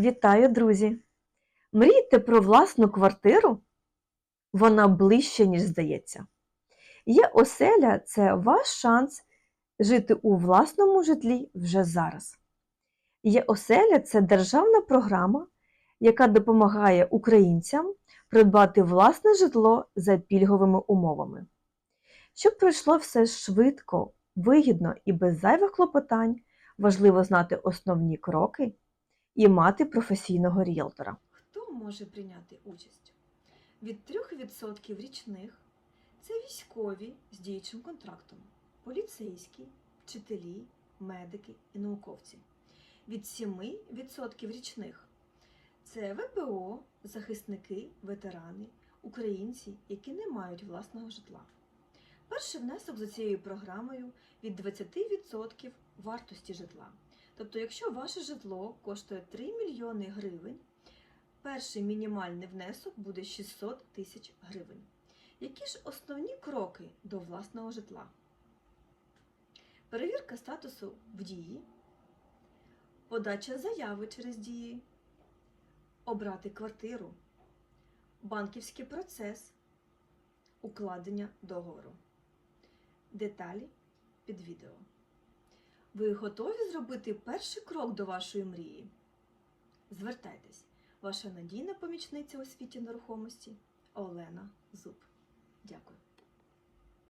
Вітаю, друзі! Мрієте про власну квартиру? Вона ближче, ніж здається. Є оселя це ваш шанс жити у власному житлі вже зараз. Є оселя це державна програма, яка допомагає українцям придбати власне житло за пільговими умовами. Щоб пройшло все швидко, вигідно і без зайвих клопотань, важливо знати основні кроки і мати професійного ріелтора. Хто може прийняти участь? Від 3% річних це військові з діючим контрактом, поліцейські, вчителі, медики і науковці. Від 7% річних це ВПО, захисники, ветерани, українці, які не мають власного житла. Перший внесок за цією програмою від 20% вартості житла. Тобто, якщо ваше житло коштує 3 мільйони гривень, перший мінімальний внесок буде 600 тисяч гривень. Які ж основні кроки до власного житла? Перевірка статусу в дії, подача заяви через дії, обрати квартиру, банківський процес, укладення договору. Деталі під відео. Ви готові зробити перший крок до вашої мрії? Звертайтесь, ваша надійна помічниця у світі нерухомості Олена Зуб. Дякую.